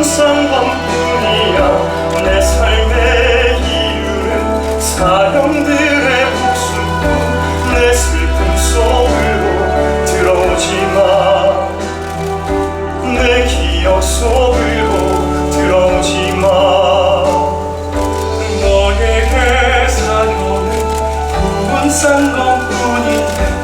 항상 너뿐이야 내 삶의 이유는 사람들의 목숨뿐 내 슬픔 속으로 들어오지 마내 기억 속으로 들어오지 마. 너의 회사 너는 부은 산 너뿐인데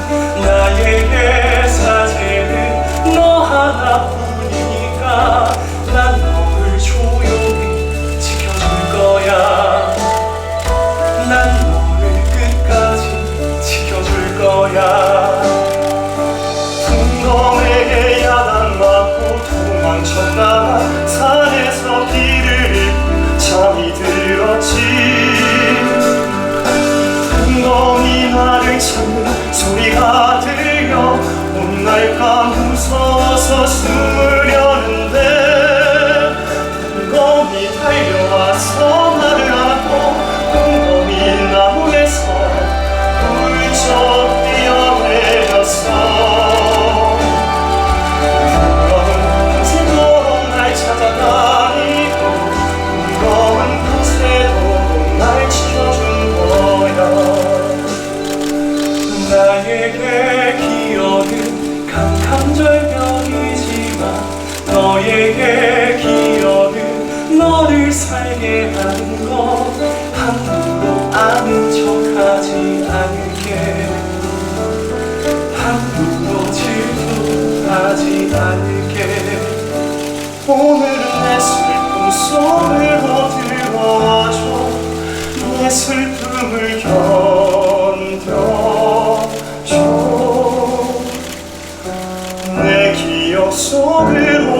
도망쳤다가 산에서 길을 잃고 잠이 들었지. 엉덩이 나를 찾는 소리가 들려. 혼날까 무서워서 숨 너에게 기억은 너를 살게 하는 것. 함부로 아는 척하지 않을게. 함부로 질투하지 않을게. 오늘은 내 슬픔 속으로 들어와줘. 내 슬픔을 견뎌줘. 내 기억 속으로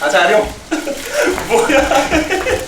아자룡 뭐야.